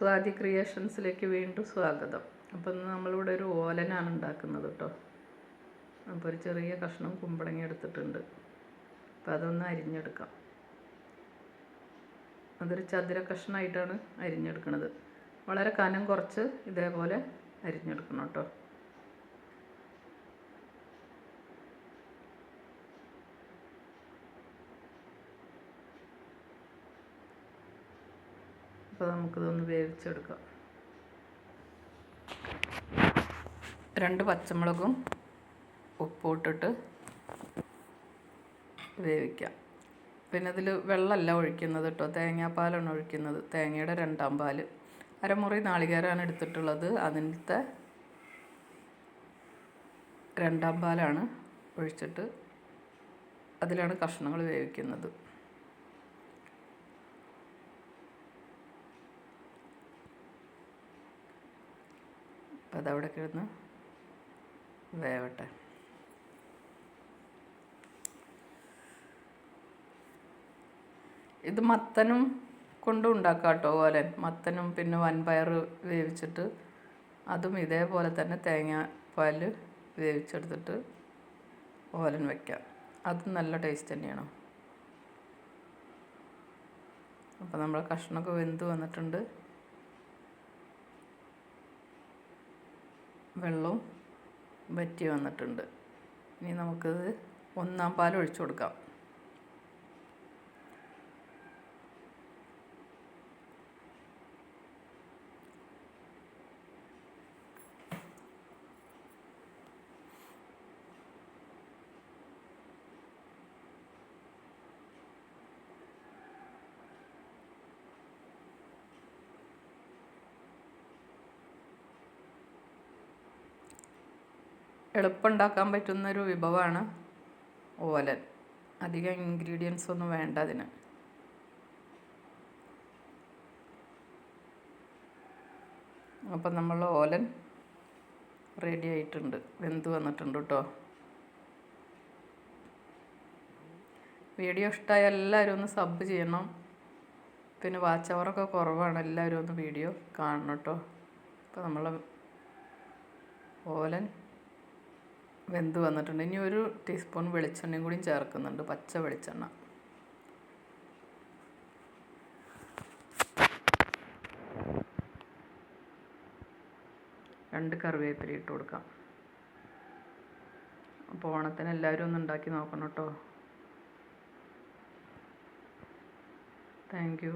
സ്വാതി ക്രിയേഷൻസിലേക്ക് വീണ്ടും സ്വാഗതം. അപ്പം ഇന്ന് നമ്മളിവിടെ ഒരു ഓലനാണ് ഉണ്ടാക്കുന്നത് കേട്ടോ. അപ്പോൾ ഒരു ചെറിയ കഷ്ണം കുമ്പളങ്ങി എടുത്തിട്ടുണ്ട്. അപ്പോൾ അതൊന്ന് അരിഞ്ഞെടുക്കാം. അതൊരു ചതുര കഷ്ണമായിട്ടാണ് അരിഞ്ഞെടുക്കുന്നത് വളരെ കനം കുറച്ച് ഇതേപോലെ അരിഞ്ഞെടുക്കണം കേട്ടോ. അപ്പോൾ നമുക്കിതൊന്ന് വേവിച്ചെടുക്കാം. രണ്ട് പച്ചമുളകും ഉപ്പും ഇട്ടിട്ട് വേവിക്കാം. പിന്നെ അതിൽ വെള്ളമല്ല ഒഴിക്കുന്നത് കേട്ടോ. തേങ്ങാപ്പാലാണ് ഒഴിക്കുന്നത്. തേങ്ങയുടെ രണ്ടാം പാൽ അരമുറി നാളികേരമാണ് എടുത്തിട്ടുള്ളത്. അതിന്റെ രണ്ടാം പാലാണ് ഒഴിച്ചിട്ട് അതിലാണ് കഷ്ണങ്ങൾ വേവിക്കുന്നത്. അതവിടെ കിടന്ന് വേവട്ടെ. ഇത് മത്തനും കൊണ്ടും ഉണ്ടാക്കാം കേട്ടോ ഓലൻ. മത്തനും പിന്നെ വൻപയർ വേവിച്ചിട്ട് അതും ഇതേപോലെ തന്നെ തേങ്ങ തേങ്ങാപ്പാൽ വേവിച്ചെടുത്തിട്ട് ഓലൻ വയ്ക്കാം അതും നല്ല ടേസ്റ്റ് തന്നെയാണ്. അപ്പോൾ നമ്മുടെ കഷ്ണമൊക്കെ വെന്ത് വന്നിട്ടുണ്ട്. വെള്ളവും വറ്റി വന്നിട്ടുണ്ട്. ഇനി നമുക്കിത് ഒന്നാം പാൽ ഒഴിച്ചു കൊടുക്കാം. എളുപ്പം ഉണ്ടാക്കാൻ പറ്റുന്നൊരു വിഭവമാണ് ഓലൻ. അധികം ഇൻഗ്രീഡിയൻസ് ഒന്നും വേണ്ട അതിന്. അപ്പം നമ്മൾ ഓലൻ റെഡി ആയിട്ടുണ്ട്. വെന്ത് വന്നിട്ടുണ്ട് കേട്ടോ വീഡിയോ ഇഷ്ടമായ എല്ലാവരും ഒന്ന് സബ് ചെയ്യണം. പിന്നെ വാച്ച് അവറൊക്കെ കുറവാണ് എല്ലാവരും ഒന്ന് വീഡിയോ കാണണം കേട്ടോ അപ്പോൾ നമ്മൾ ഓലൻ വെന്ത് വന്നിട്ടുണ്ട്. ഇനി ഒരു ടീസ്പൂൺ വെളിച്ചെണ്ണയും കൂടി ചേർക്കുന്നുണ്ട്. പച്ച വെളിച്ചെണ്ണ. രണ്ട് കറിവേപ്പില ഇട്ട് കൊടുക്കാം. അപ്പോൾ ഓണത്തിന് എല്ലാവരും ഒന്ന് ഉണ്ടാക്കി നോക്കണം കേട്ടോ. Thank you